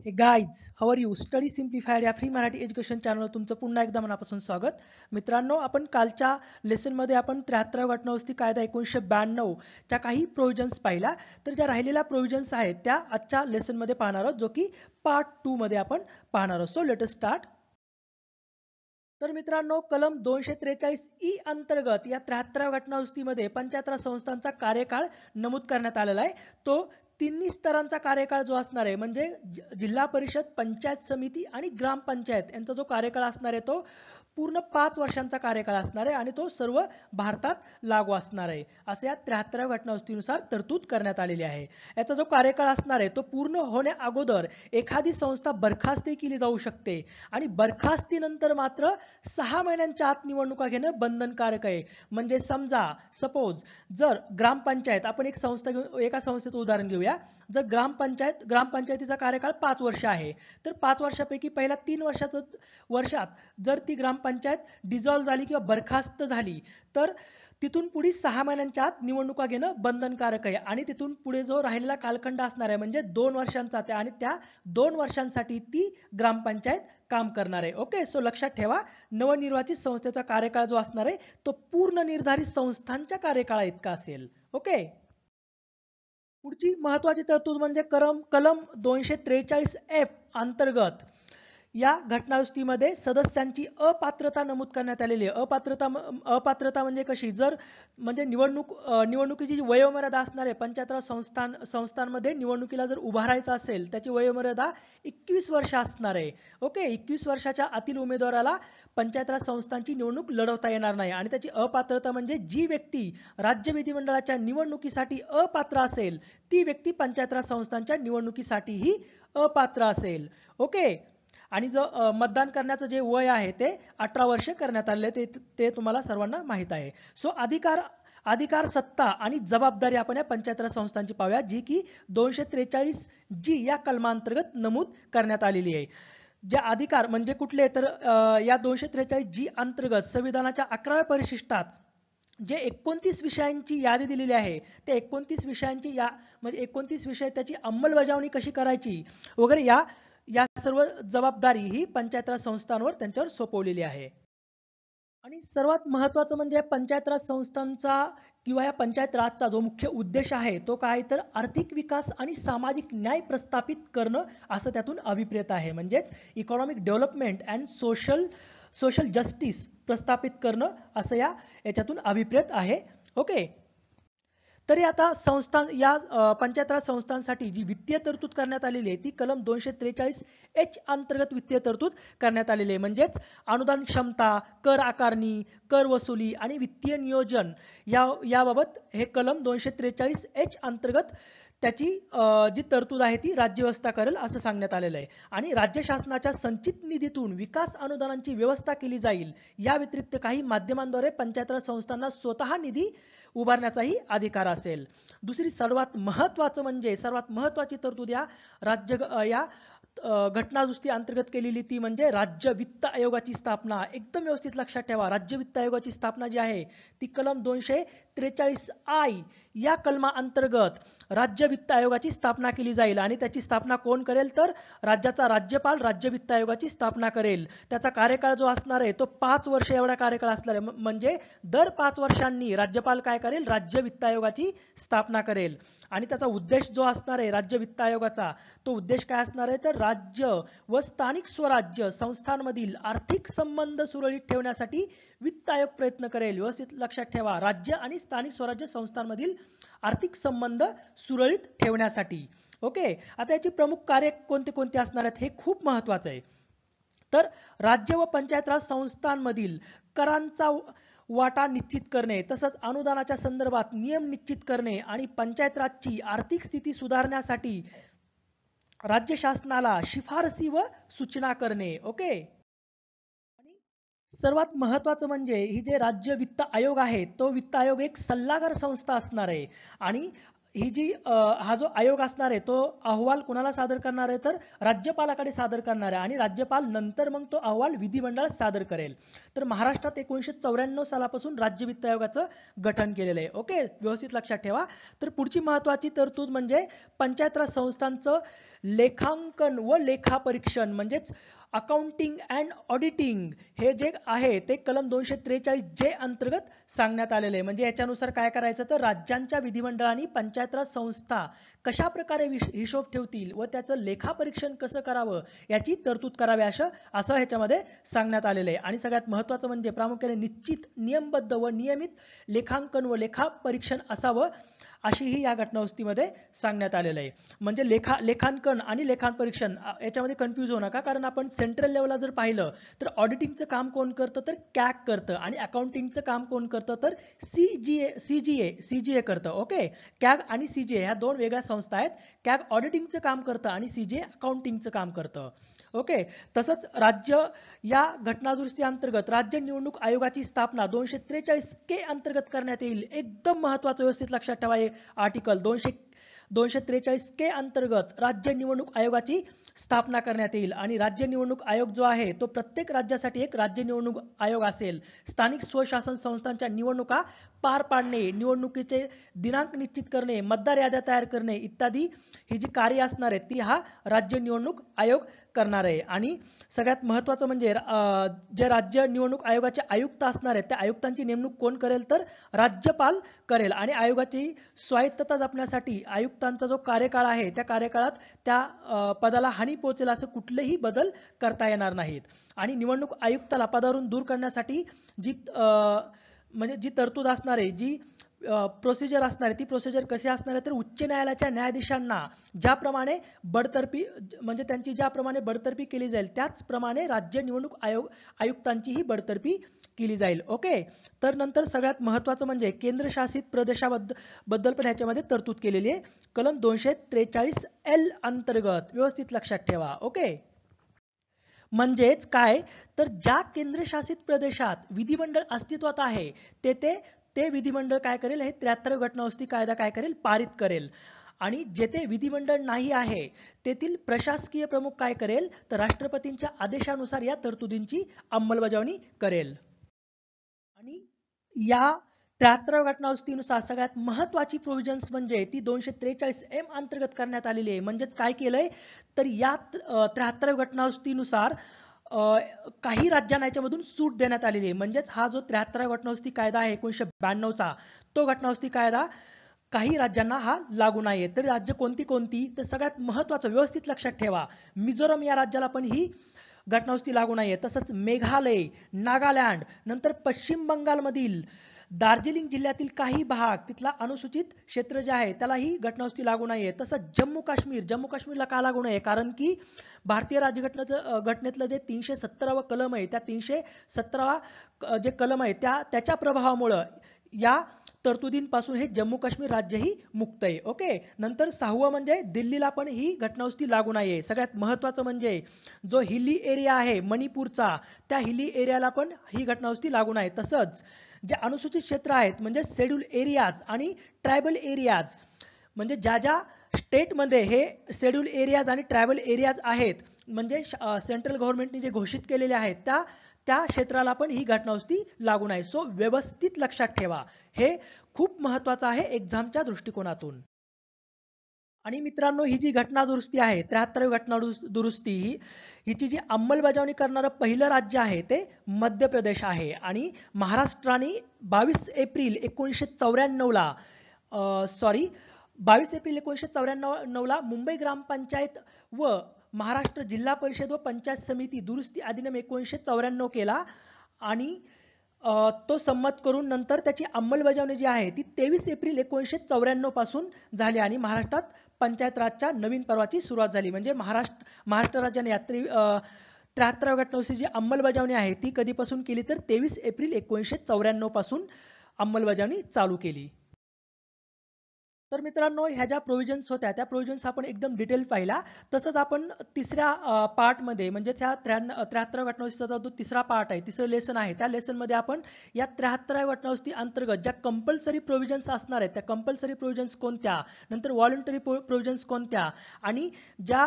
Hey guys how are you study simplified या free Marathi education चॅनलवर तुमचं पुन्हा एकदा मनापासून स्वागत. मित्रांनो आपण कालच्या लेसनमध्ये आपण त्र्याहत्तर घटनावस्ती कायदा एकोणीसशे ब्याण्णवच्या काही प्रोव्हिजन्स पाहिल्या. तर ज्या राहिलेल्या प्रोव्हिजन्स आहेत त्या आजच्या लेसनमध्ये पाहणार आहोत जो की पार्ट टू मध्ये आपण पाहणार आहोत. सो लेटेस्ट स्टार्ट तर मित्रांनो कलम दोनशे त्रेचाळीस ई अंतर्गत या त्र्याहत्तराव्या घटनावस्तीमध्ये पंच्याहत्तर संस्थांचा कार्यकाळ नमूद करण्यात आलेला आहे. तो तिन्ही स्तरांचा कार्यकाळ जो असणार आहे म्हणजे जिल्हा परिषद पंचायत समिती आणि ग्रामपंचायत यांचा जो कार्यकाळ असणार आहे तो पूर्ण पाच वर्षांचा कार्यकाळ असणार आहे आणि तो सर्व भारतात लागू असणार आहे. असं या त्र्याहत्तराव्या घटनावस्तीनुसार तरतूद करण्यात आलेली आहे. याचा जो कार्यकाळ असणार आहे तो पूर्ण होण्या अगोदर एखादी संस्था बरखास्ती केली जाऊ शकते आणि बरखास्तीनंतर मात्र सहा महिन्यांच्या आत निवडणुका घेणं बंधनकारक आहे. म्हणजे समजा सपोज जर ग्रामपंचायत आपण एक संस्था घेऊन एका संस्थेचं उदाहरण घेऊया. जर ग्रामपंचायत ग्रामपंचायतीचा कार्यकाळ पाच वर्ष आहे तर पाच वर्षापैकी पहिल्या तीन वर्षाचं वर्षात जर ती ग्रामपंचायत डिझॉल्व्ह झाली किंवा बरखास्त झाली तर तिथून पुढे सहा महिन्यांच्या आत निवडणुका घेणं बंधनकारक आहे. आणि तिथून पुढे जो राहिलेला कालखंड असणार आहे म्हणजे दोन वर्षांचा त्या आणि त्या दोन वर्षांसाठी ती ग्रामपंचायत काम करणार आहे. ओके सो लक्षात ठेवा नवनिर्वाचित संस्थेचा कार्यकाळ जो असणार आहे तो पूर्ण निर्धारित संस्थांच्या कार्यकाळा इतका असेल. ओके पुढची महत्वाची तरतूद म्हणजे करम कलम दोनशे त्रेचाळीस एफ अंतर्गत या घटनादुरुस्तीमध्ये सदस्यांची अपात्रता नमूद करण्यात आलेली आहे. अपात्रता अपात्रता म्हणजे कशी? जर म्हणजे निवडणूक निवडणुकीची जी वयोमर्यादा असणार आहे पंचायत संस्थान संस्थांमध्ये निवडणुकीला जर उभारायचं असेल त्याची वयोमर्यादा एकवीस वर्ष असणार आहे. ओके? एकवीस वर्षाच्या आतील उमेदवाराला पंचायत राज संस्थांची निवडणूक लढवता येणार नाही आणि त्याची अपात्रता म्हणजे जी व्यक्ती राज्य विधिमंडळाच्या निवडणुकीसाठी अपात्र असेल ती व्यक्ती पंचायत राज संस्थांच्या निवडणुकीसाठीही अपात्र असेल. ओके? आणि जो मतदान करण्याचं जे वय आहे ते अठरा वर्ष करण्यात आले ते ते तुम्हाला सर्वांना माहीत आहे. सो अधिकार अधिकार सत्ता आणि जबाबदारी आपण या पंचायत राज संस्थांची पाहूया जी की दोनशे त्रेचाळीस जी या कलमांतर्गत नमूद करण्यात आलेली आहे. जे अधिकार म्हणजे कुठले? तर या दोनशे त्रेचाळीस जी अंतर्गत संविधानाच्या अकराव्या परिशिष्टात जे एकोणतीस विषयांची यादी दिलेली आहे ते एकोणतीस विषयांची या म्हणजे एकोणतीस विषय त्याची अंमलबजावणी कशी करायची वगैरे या या सर्व जबाबदारी ही पंचायत राज संस्थांवर त्यांच्यावर सोपवलेली आहे. आणि सर्वात महत्वाचं म्हणजे पंचायत राज संस्थांचा किंवा या पंचायत राजचा जो मुख्य उद्देश आहे तो काय तर आर्थिक विकास आणि सामाजिक न्याय प्रस्थापित करणं असं त्यातून अभिप्रेत आहे. म्हणजेच economic development and social social justice प्रस्थापित करणं असं या याच्यातून अभिप्रेत आहे. ओके तरी आता संस्था या पंचायत राज संस्थांसाठी जी वित्तीय तरतूद करण्यात आलेली आहे ती कलम दोनशे त्रेचाळीस एच अंतर्गत वित्तीय तरतूद करण्यात आलेली आहे. म्हणजेच अनुदान क्षमता कर आकारणी कर वसुली आणि वित्तीय नियोजन या याबाबत हे कलम दोनशे त्रेचाळीस एच अंतर्गत त्याची जी तरतूद आहे ती राज्य व्यवस्था करेल असं सांगण्यात आलेलं आहे. आणि राज्य शासनाच्या संचित निधीतून विकास अनुदानांची व्यवस्था केली जाईल या व्यतिरिक्त काही माध्यमांद्वारे पंचायतराज संस्थांना स्वतः निधी उभारण्याचाही अधिकार असेल. दुसरी सर्वात महत्वाचं म्हणजे सर्वात महत्वाची तरतूद या राज्य या घटना अंतर्गत केलेली ती म्हणजे राज्य वित्त आयोगाची स्थापना. एकदम व्यवस्थित लक्षात ठेवा राज्य वित्त आयोगाची स्थापना जी आहे ती कलम दोनशे त्रेचाळीस आय या कलमा अंतर्गत राज्य वित्त आयोगाची स्थापना केली जाईल. आणि त्याची स्थापना कोण करेल तर राज्याचा राज्यपाल राज्य वित्त आयोगाची स्थापना करेल. त्याचा कार्यकाळ जो असणार आहे तो पाच वर्ष एवढा कार्यकाळ असणार आहे. म्हणजे दर पाच वर्षांनी राज्यपाल काय करेल? राज्य वित्त आयोगाची स्थापना करेल. आणि त्याचा उद्देश जो असणार आहे राज्य वित्त आयोगाचा तो उद्देश काय असणार आहे? तर राज्य व स्थानिक स्वराज्य संस्थांमधील आर्थिक संबंध सुरळीत ठेवण्यासाठी वित्त आयोग प्रयत्न करेल. व्यवस्थित लक्षात ठेवा. राज्य आणि स्थानिक स्वराज्य संस्थांमधील आर्थिक संबंध सुरळीत ठेवण्यासाठी. ओके? आता याची प्रमुख कार्य कोणते कोणते असणार आहेत? हे खूप महत्वाचं आहे. तर राज्य व पंचायत राज संस्थांमधील करांचा वाटा निश्चित करणे तसंच अनुदानाच्या संदर्भात नियम निश्चित करणे आणि पंचायत राजची आर्थिक स्थिती सुधारण्यासाठी राज्य शासनाला शिफारसी व सूचना करणे ओके? सर्वात महत्वाचं म्हणजे ही जे राज्य वित्त आयोग आहे तो वित्त आयोग एक सल्लागार संस्था असणार आहे. आणि ही जी हा जो आयोग असणार आहे तो अहवाल कुणाला सादर करणार आहे? तर राज्यपालाकडे सादर करणार आहे. आणि राज्यपाल नंतर मग तो अहवाल विधिमंडळात सादर करेल. तर महाराष्ट्रात एकोणीसशे चौऱ्याण्णव सालापासून राज्य वित्त आयोगाचं गठन केलेलं आहे. ओके? व्यवस्थित लक्षात ठेवा. तर पुढची महत्वाची तरतूद म्हणजे पंचायत राज संस्थांचं लेखांकन व लेखापरीक्षण म्हणजेच अकाउंटिंग अँड ऑडिटिंग हे जे आहे ते कलम दोनशे त्रेचाळीस जे अंतर्गत सांगण्यात आलेले आहे. म्हणजे याच्यानुसार काय करायचं तर राज्यांच्या विधिमंडळांनी पंचायत राज संस्था कशा प्रकारे हिशोब ठेवतील व त्याचं लेखापरीक्षण कसं करावं याची तरतूद करावी असं असं ह्याच्यामध्ये सांगण्यात आलेलं आहे. आणि सगळ्यात महत्त्वाचं म्हणजे प्रामुख्याने निश्चित नियमबद्ध व नियमित लेखांकन व लेखापरीक्षण असावं अशीही या घटनावस्तीमध्ये सांगण्यात आलेलं आहे. म्हणजे लेखा लेखांकन आणि लेखान परीक्षण याच्यामध्ये कन्फ्यूज होऊ नका. कारण आपण सेंट्रल लेवलला जर पाहिलं तर ऑडिटिंगचं काम कोण करतं? तर कॅक करतं. आणि अकाउंटिंगचं काम कोण करतं? तर C G A C G A C G A करतं. ओके कॅग आणि सी जी ए ह्या दोन वेगळ्या संस्था आहेत. कॅग ऑडिटिंगचं काम करतं आणि सी जी ए अकाउंटिंगचं काम करतं. ओके. तसंच राज्य या घटनादुरुस्ती अंतर्गत राज्य निवडणूक आयोगाची स्थापना दोनशे त्रेचाळीस के अंतर्गत करण्यात येईल. एकदम महत्वाचं व्यवस्थित लक्षात ठेवा हे आर्टिकल दोनशे दोनशे त्रेचाळीस के अंतर्गत राज्य निवडणूक आयोगाची स्थापना करण्यात येईल. आणि राज्य निवडणूक आयोग जो आहे तो प्रत्येक राज्यासाठी एक राज्य निवडणूक आयोग असेल. स्थानिक स्वशासन संस्थांच्या निवडणुका पार पाडणे निवडणुकीचे दिनांक निश्चित करणे मतदार याद्या तयार करणे इत्यादी ही जी कार्य असणार आहेत ती हा राज्य निवडणूक आयोग करणार आहे. आणि सगळ्यात महत्वाचं म्हणजे जे राज्य निवडणूक आयोगाचे आयुक्त असणार आहेत त्या आयुक्तांची नेमणूक कोण करेल तर राज्यपाल करेल. आणि आयोगाची स्वायत्तता जपण्यासाठी आयुक्तांचा जो कार्यकाळ आहे त्या कार्यकाळात त्या पदाला हानी पोहोचेल असं कुठलेही बदल करता येणार नाहीत. आणि निवडणूक आयुक्ताला पदावरून दूर करण्यासाठी जी म्हणजे जी तरतूद असणार आहे जी प्रोसिजर असणार आहे. ती प्रोसिजर कशी असणार आहे? तर उच्च न्यायालयाच्या न्यायाधीशांना ज्याप्रमाणे बडतर्फी म्हणजे त्यांची ज्याप्रमाणे बडतर्फी केली जाईल त्याचप्रमाणे राज्य निवडणूक आयोग आयुक्तांचीही बडतर्फी केली जाईल. ओके? तर नंतर सगळ्यात महत्वाचं म्हणजे केंद्रशासित प्रदेशाबद्दल बद्दल पण ह्याच्यामध्ये तरतूद केलेली आहे. कलम दोनशे त्रेचाळीस एल अंतर्गत व्यवस्थित लक्षात ठेवा. ओके? म्हणजेच काय? तर ज्या केंद्रशासित प्रदेशात विधिमंडळ अस्तित्वात आहे तेथे ते विधिमंडळ काय करेल? हे त्र्याहत्तर घटनावस्ती कायदा काय करेल? पारित करेल. आणि जेथे विधिमंडळ नाही आहे तेथील प्रशासकीय प्रमुख काय करेल? तर राष्ट्रपतींच्या आदेशानुसार या तरतुदींची अंमलबजावणी करेल. आणि या त्र्याहत्तर घटनावस्तीनुसार सगळ्यात महत्वाची प्रोव्हिजन्स म्हणजे ती दोनशे त्रेचाळीस एम अंतर्गत करण्यात आलेली आहे. म्हणजेच काय केलंय? तर या त्र्याहत्तर घटनावस्तीनुसार काही राज्यांना याच्यामधून सूट देण्यात आलेली आहे. म्हणजेच हा जो त्र्याहत्तर घटनावस्ती कायदा आहे एकोणीसशे ब्याण्णवचा तो घटनावस्ती कायदा काही राज्यांना हा लागू नाहीये तर राज्य कोणती कोणती तर सगळ्यात महत्वाचं व्यवस्थित लक्षात ठेवा. मिझोरम या राज्याला पण ही घटनावस्ती लागू नाहीये तसंच मेघालय नागालँड नंतर पश्चिम बंगालमधील दार्जिलिंग जिल्ह्यातील काही भाग तिथला अनुसूचित क्षेत्र जे आहे त्याला ही घटनावस्ती लागू नाहीये. तसंच जम्मू काश्मीर जम्मू काश्मीरला का लागू नये? कारण की भारतीय राज्यघटनेचं घटनेतलं जे तीनशे सत्तरावं कलम आहे त्या तीनशे सतरावा जे कलम आहे त्या त्याच्या प्रभावामुळं या तरतुदींपासून हे जम्मू काश्मीर राज्यही मुक्त आहे. ओके? नंतर सहावं म्हणजे दिल्लीला पण ही घटनावस्ती लागू नाहीये. सगळ्यात महत्वाचं म्हणजे जो हिली एरिया आहे मणिपूरचा त्या हिली एरियाला पण ही घटनावस्ती लागू नाही. तसंच जे अनुसूचित क्षेत्र आहेत म्हणजे शेड्यूल एरियाज आणि ट्रायबल एरियाज म्हणजे ज्या ज्या स्टेटमध्ये हे शेड्यूल एरियाज आणि ट्रायबल एरियाज आहेत म्हणजे सेंट्रल गव्हर्नमेंटने जे घोषित केलेले आहेत त्या त्या क्षेत्राला पण ही घटनावस्ती लागू आहे. सो व्यवस्थित लक्षात ठेवा. हे खूप महत्वाचं आहे एक्झामच्या दृष्टिकोनातून. आणि मित्रांनो ही जी घटना दुरुस्ती आहे त्र्याहत्तर घटना दुरुस्ती ही हिची जी अंमलबजावणी करणारं पहिलं राज्य आहे ते मध्य प्रदेश आहे. आणि महाराष्ट्राने बावीस एप्रिल एकोणीसशे चौऱ्याण्णवला सॉरी बावीस एप्रिल एकोणीसशे चौऱ्याण्णव नऊला मुंबई ग्रामपंचायत व महाराष्ट्र जिल्हा परिषद व पंचायत समिती दुरुस्ती अधिनियम एकोणीसशे चौऱ्याण्णव केला. आणि तो संमत करून नंतर त्याची अंमलबजावणी जी आहे ती तेवीस एप्रिल एकोणीसशे चौऱ्याण्णवपासून झाली आणि महाराष्ट्रात पंचायत राजच्या नवीन पर्वाची सुरुवात झाली. म्हणजे महाराष्ट्र महाराष्ट्र राज्याने यात्री त्र्याहत्तराव्या घटनावशी जी अंमलबजावणी आहे ती कधीपासून केली तर तेवीस एप्रिल एकोणीसशे चौऱ्याण्णवपासून अंमलबजावणी चालू केली. तर मित्रांनो ह्या ज्या प्रोव्हिजन्स होत्या त्या प्रोव्हिजन्स आपण एकदम डिटेल पाहिला. तसंच आपण तिसऱ्या पार्टमध्ये म्हणजे त्या त्र्याण्णव त्र्याहत्तर घटनावस्तीचा जो तिसरा पार्ट आहे तिसरं लेसन आहे त्या लेसनमध्ये आपण या त्र्याहत्तराव्या घटनावस्ती अंतर्गत ज्या कंपल्सरी प्रोव्हिजन्स असणार आहेत त्या कंपल्सरी प्रोव्हिजन्स कोणत्या नंतर व्हॉलंटरी प्रोव्हिजन्स कोणत्या आणि ज्या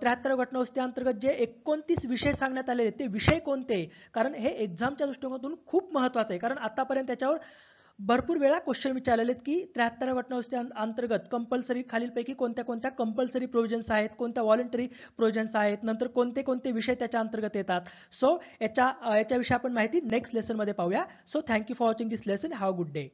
त्र्याहत्तर घटनावस्ती अंतर्गत जे एकोणतीस विषय सांगण्यात आलेले ते विषय कोणते? कारण हे एक्झामच्या दृष्टिकोनातून खूप महत्वाचं आहे. कारण आतापर्यंत त्याच्यावर भरपूर वेळा क्वेश्चन विचारलेले की त्र्याहत्तर घटनावस्ती अंतर्गत कंपल्सरी खालीलपैकी कोणत्या कोणत्या कंपल्सरी प्रोव्हिजन्स आहेत कोणत्या व्हॉलंटरी प्रोव्हिजन्स आहेत नंतर कोणते कोणते विषय त्याच्या अंतर्गत येतात. सो याच्या याच्याविषयी आपण माहिती नेक्स्ट लेसनमध्ये पाहूया. So thank you for watching this lesson have good day